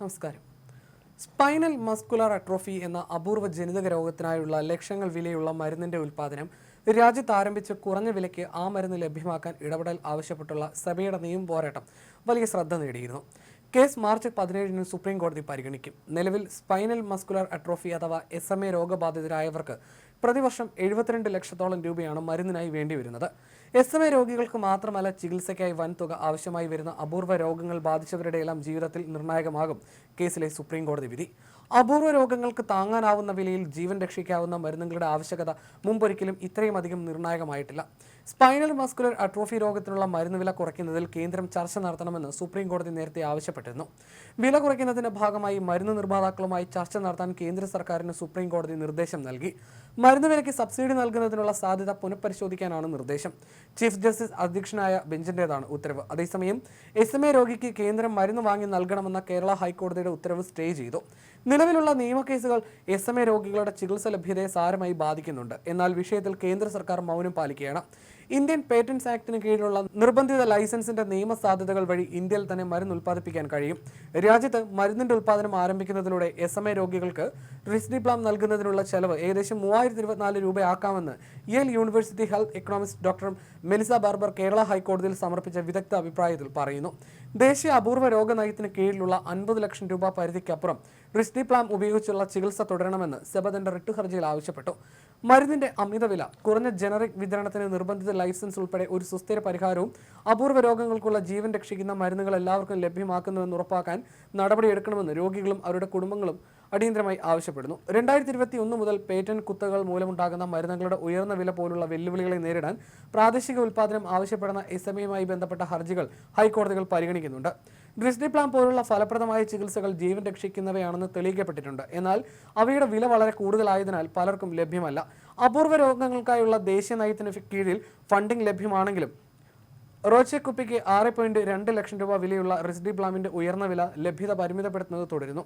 നമസ്കാരം. Spinal muscular atrophy എന്ന അപൂർവ ജനിതക രോഗത്തിനായുള്ള ലക്ഷങ്ങൾ വിലയുള്ള മരുന്നിന്റെ ഉൽപ്പാദനം രാജ്യത്ത് ആരംഭിച്ച് കുറഞ്ഞ വിലയ്ക്ക് ആ മരുന്ന് ലഭ്യമാക്കാൻ ഇടപെടൽ ആവശ്യപ്പെട്ടുള്ള സഭയുടെ നിയമ പോരാട്ടം വലിയ ശ്രദ്ധ നേടിയിരുന്നു. കേസ് മാർച്ച് പതിനേഴിന് സുപ്രീം കോടതി പരിഗണിക്കും. നിലവിൽ സ്പൈനൽ മസ്കുലർ അട്രോഫി അഥവാ എസ് എം എ രോഗബാധിതരായവർക്ക് പ്രതിവർഷം എഴുപത്തിരണ്ട് ലക്ഷത്തോളം രൂപയാണ് മരുന്നിനായി വേണ്ടിവരുന്നത്. എസ് എം എ രോഗികൾക്ക് മാത്രമല്ല ചികിത്സയ്ക്കായി വൻതുക ആവശ്യമായി വരുന്ന അപൂർവ രോഗങ്ങൾ ബാധിച്ചവരുടെ എല്ലാം ജീവിതത്തിൽ നിർണായകമാകും കേസിലെ സുപ്രീം കോടതി വിധി. അപൂർവ രോഗങ്ങൾക്ക് താങ്ങാനാവുന്ന വിലയിൽ ജീവൻ രക്ഷിക്കാവുന്ന മരുന്നുകളുടെ ആവശ്യകത മുമ്പൊരിക്കലും ഇത്രയും അധികം നിർണായകമായിട്ടില്ല. സ്പൈനൽ മസ്കുലർ അട്രോഫി രോഗത്തിനുള്ള മരുന്ന് വില കുറയ്ക്കുന്നതിൽ കേന്ദ്രം ചർച്ച നടത്തണമെന്ന് സുപ്രീം കോടതി നേരത്തെ ആവശ്യപ്പെട്ടിരുന്നു. വില കുറയ്ക്കുന്നതിന്റെ ഭാഗമായി മരുന്ന് നിർമ്മാതാക്കളുമായി ചർച്ച നടത്താൻ കേന്ദ്ര സർക്കാരിന് സുപ്രീം കോടതി നിർദ്ദേശം നൽകി. മരുന്ന് വിലയ്ക്ക് സബ്സിഡി നൽകുന്നതിനുള്ള സാധ്യത പുനഃപരിശോധിക്കാനാണ് നിർദ്ദേശം. ചീഫ് ജസ്റ്റിസ് അധ്യക്ഷനായ ബെഞ്ചിന്റേതാണ് ഉത്തരവ്. അതേസമയം എസ് എം എ രോഗിക്ക് കേന്ദ്രം മരുന്ന് വാങ്ങി നൽകണമെന്ന കേരള ഹൈക്കോടതിയുടെ ഉത്തരവ് സ്റ്റേ ചെയ്തു. നിലവിലുള്ള നിയമക്കേസുകൾ എസ് എം എ രോഗികളുടെ ചികിത്സ ലഭ്യതയെ സാരമായി ബാധിക്കുന്നുണ്ട്. എന്നാൽ വിഷയത്തിൽ കേന്ദ്ര സർക്കാർ മൗനം പാലിക്കുകയാണ്. ഇന്ത്യൻ പേറ്റൻസ് ആക്ടിന് കീഴിലുള്ള നിർബന്ധിത ലൈസൻസിന്റെ നിയമ സാധ്യതകൾ വഴി ഇന്ത്യയിൽ തന്നെ മരുന്ന് ഉൽപ്പാദിപ്പിക്കാൻ കഴിയും. രാജ്യത്ത് മരുന്നിന്റെ ഉൽപ്പാദനം ആരംഭിക്കുന്നതിലൂടെ എസ് എം എ രോഗികൾക്ക് റിസ്ഡിപ്ലാം നൽകുന്നതിനുള്ള ചെലവ് ഏകദേശം മൂവായിരത്തി ഇരുപത്തിനാല് രൂപയാക്കാമെന്ന് Yale university health economics doctor Melissa Barber Kerala ഹൈക്കോടതിയിൽ സമർപ്പിച്ച വിദഗ്ധ അഭിപ്രായത്തിൽ പറയുന്നു. ദേശീയ അപൂർവ രോഗനയത്തിന് കീഴിലുള്ള അൻപത് ലക്ഷം രൂപ പരിധിക്കപ്പുറം റിസ്ഡിപ്ലാം ഉപയോഗിച്ചുള്ള ചികിത്സ തുടരണമെന്ന് സെബതന്റെ റിട്ട് ഹർജിയിൽ ആവശ്യപ്പെട്ടു. മരുന്നിന്റെ അമിതവില കുറഞ്ഞ ജനറിക് വിതരണത്തിന് നിർബന്ധിത ലൈസൻസ് ഉൾപ്പെടെ ഒരു സുസ്ഥിര പരിഹാരവും അപൂർവ രോഗങ്ങൾക്കുള്ള ജീവൻ രക്ഷിക്കുന്ന മരുന്നുകൾ എല്ലാവർക്കും ലഭ്യമാക്കുന്നുവെന്ന് ഉറപ്പാക്കാൻ നടപടിയെടുക്കണമെന്ന് രോഗികളും അവരുടെ കുടുംബങ്ങളും അടിയന്തരമായി ആവശ്യപ്പെടുന്നു. രണ്ടായിരത്തി ഇരുപത്തി ഒന്ന് മുതൽ പേറ്റന്റ് കുത്തകൾ മൂലമുണ്ടാകുന്ന മരുന്നുകളുടെ ഉയർന്ന വില പോലുള്ള വെല്ലുവിളികളെ നേരിടാൻ പ്രാദേശിക ഉൽപ്പാദനം ആവശ്യപ്പെടുന്ന എസ് എം എയുമായി ബന്ധപ്പെട്ട ഹർജികൾ ഹൈക്കോടതികൾ പരിഗണിക്കുന്നുണ്ട്. ഡ്രിസ്ഡിപ്ലാം പോലുള്ള ഫലപ്രദമായ ചികിത്സകൾ ജീവൻ രക്ഷിക്കുന്നവയാണെന്ന് തെളിയിക്കപ്പെട്ടിട്ടുണ്ട്. എന്നാൽ അവയുടെ വില വളരെ കൂടുതലായതിനാൽ പലർക്കും ലഭ്യമല്ല. അപൂർവ രോഗങ്ങൾക്കായുള്ള ദേശീയ നയത്തിന് കീഴിൽ ഫണ്ടിംഗ് ലഭ്യമാണെങ്കിലും റോച്ചെ കുപ്പിക്ക് ആറ് പോയിന്റ് രണ്ട് ലക്ഷം രൂപ വിലയുള്ള റിസ്ഡി പ്ലാമിന്റെ ഉയർന്ന വില ലഭ്യത പരിമിതപ്പെടുത്തുന്നത് തുടരുന്നു.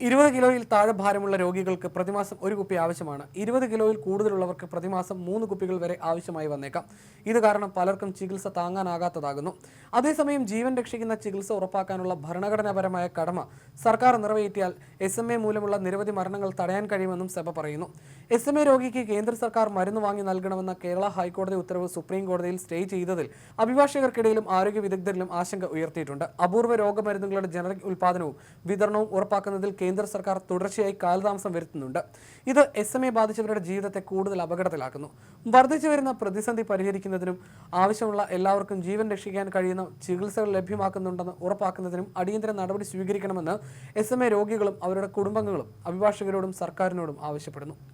ഇരുപത് കിലോയിൽ താഴെ ഭാരമുള്ള രോഗികൾക്ക് പ്രതിമാസം ഒരു കുപ്പി ആവശ്യമാണ്. ഇരുപത് കിലോയിൽ കൂടുതലുള്ളവർക്ക് പ്രതിമാസം മൂന്ന് കുപ്പികൾ വരെ ആവശ്യമായി വന്നേക്കാം. ഇത് കാരണം പലർക്കും ചികിത്സ താങ്ങാനാകാത്തതാകുന്നു. അതേസമയം ജീവൻ രക്ഷിക്കുന്ന ചികിത്സ ഉറപ്പാക്കാനുള്ള ഭരണഘടനാപരമായ കടമ സർക്കാർ നിറവേറ്റിയാൽ എസ് എം എ മൂലമുള്ള നിരവധി മരണങ്ങൾ തടയാൻ കഴിയുമെന്നും സെബ പറയുന്നു. എസ് എം എ രോഗിക്ക് കേന്ദ്ര സർക്കാർ മരുന്ന് വാങ്ങി നൽകണമെന്ന കേരള ഹൈക്കോടതി ഉത്തരവ് സുപ്രീം കോടതിയിൽ സ്റ്റേ ചെയ്തതിൽ അഭിഭാഷകർക്കിടയിലും ആരോഗ്യ വിദഗ്ധരിലും ആശങ്ക ഉയർത്തിയിട്ടുണ്ട്. അപൂർവ രോഗമരുന്നുകളുടെ ജനറിക് ഉൽപാദനവും വിതരണവും ഉറപ്പാക്കുന്നതിൽ കേന്ദ്ര സർക്കാർ തുടർച്ചയായി കാലതാമസം വരുത്തുന്നുണ്ട്. ഇത് എസ് എം എ ബാധിച്ചവരുടെ ജീവിതത്തെ കൂടുതൽ അപകടത്തിലാക്കുന്നു. വർദ്ധിച്ചു വരുന്ന പ്രതിസന്ധി പരിഹരിക്കുന്നതിനും ആവശ്യമുള്ള എല്ലാവർക്കും ജീവൻ രക്ഷിക്കാൻ കഴിയുന്ന ചികിത്സകൾ ലഭ്യമാക്കുന്നുണ്ടെന്ന് ഉറപ്പാക്കുന്നതിനും അടിയന്തര നടപടി സ്വീകരിക്കണമെന്ന് എസ് എ രോഗികളും അവരുടെ കുടുംബങ്ങളും അഭിഭാഷകരോടും സർക്കാരിനോടും ആവശ്യപ്പെടുന്നു.